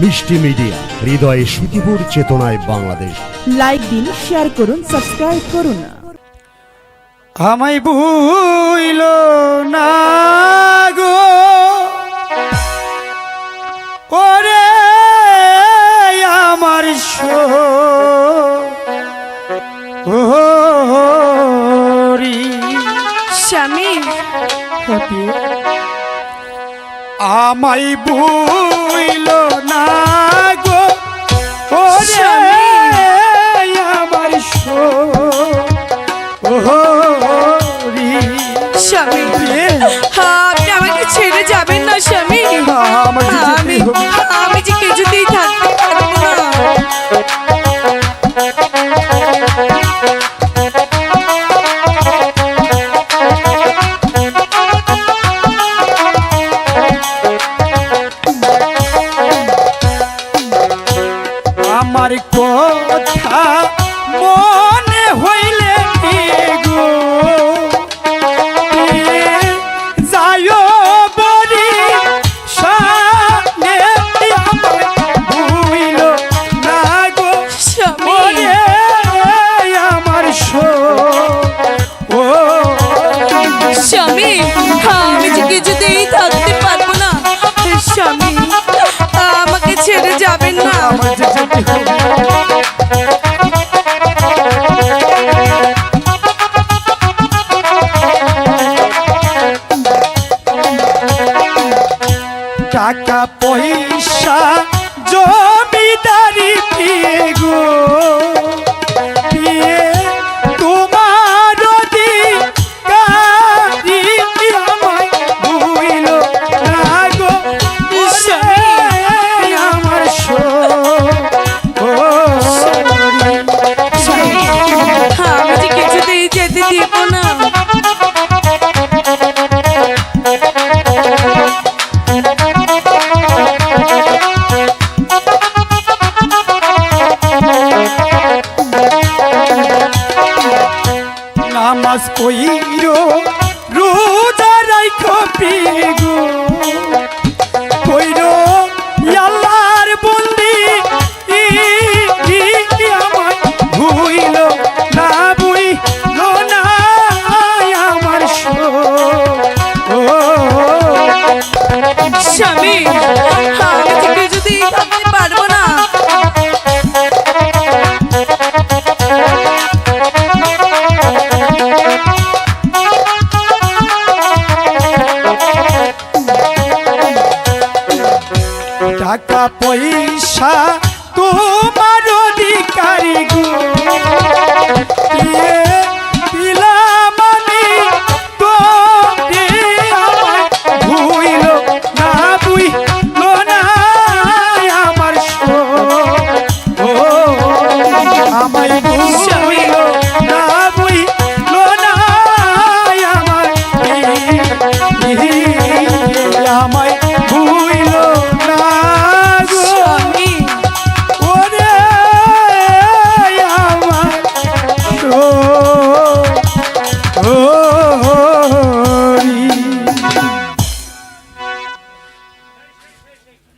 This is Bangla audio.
মিষ্টি মিডিয়া হৃদয়ে সুখীপুর চেতনায় বাংলাদেশ। লাইক দিন শেয়ার করুন সাবস্ক্রাইব করুন। আমায় বুইল না গো। ওরে আমার স্বামী আমায় বুইল না। আমার কথা মনে হইলে গো যায় বরি সামনে ভুইল না গো। স্বামী। আমার শো ও স্বামী। আমার যে হবে। টাকা পয়সা জমিদারি নামাজ কইরো রোজা রাইখো পিগো। টাকা পয়সা তোমার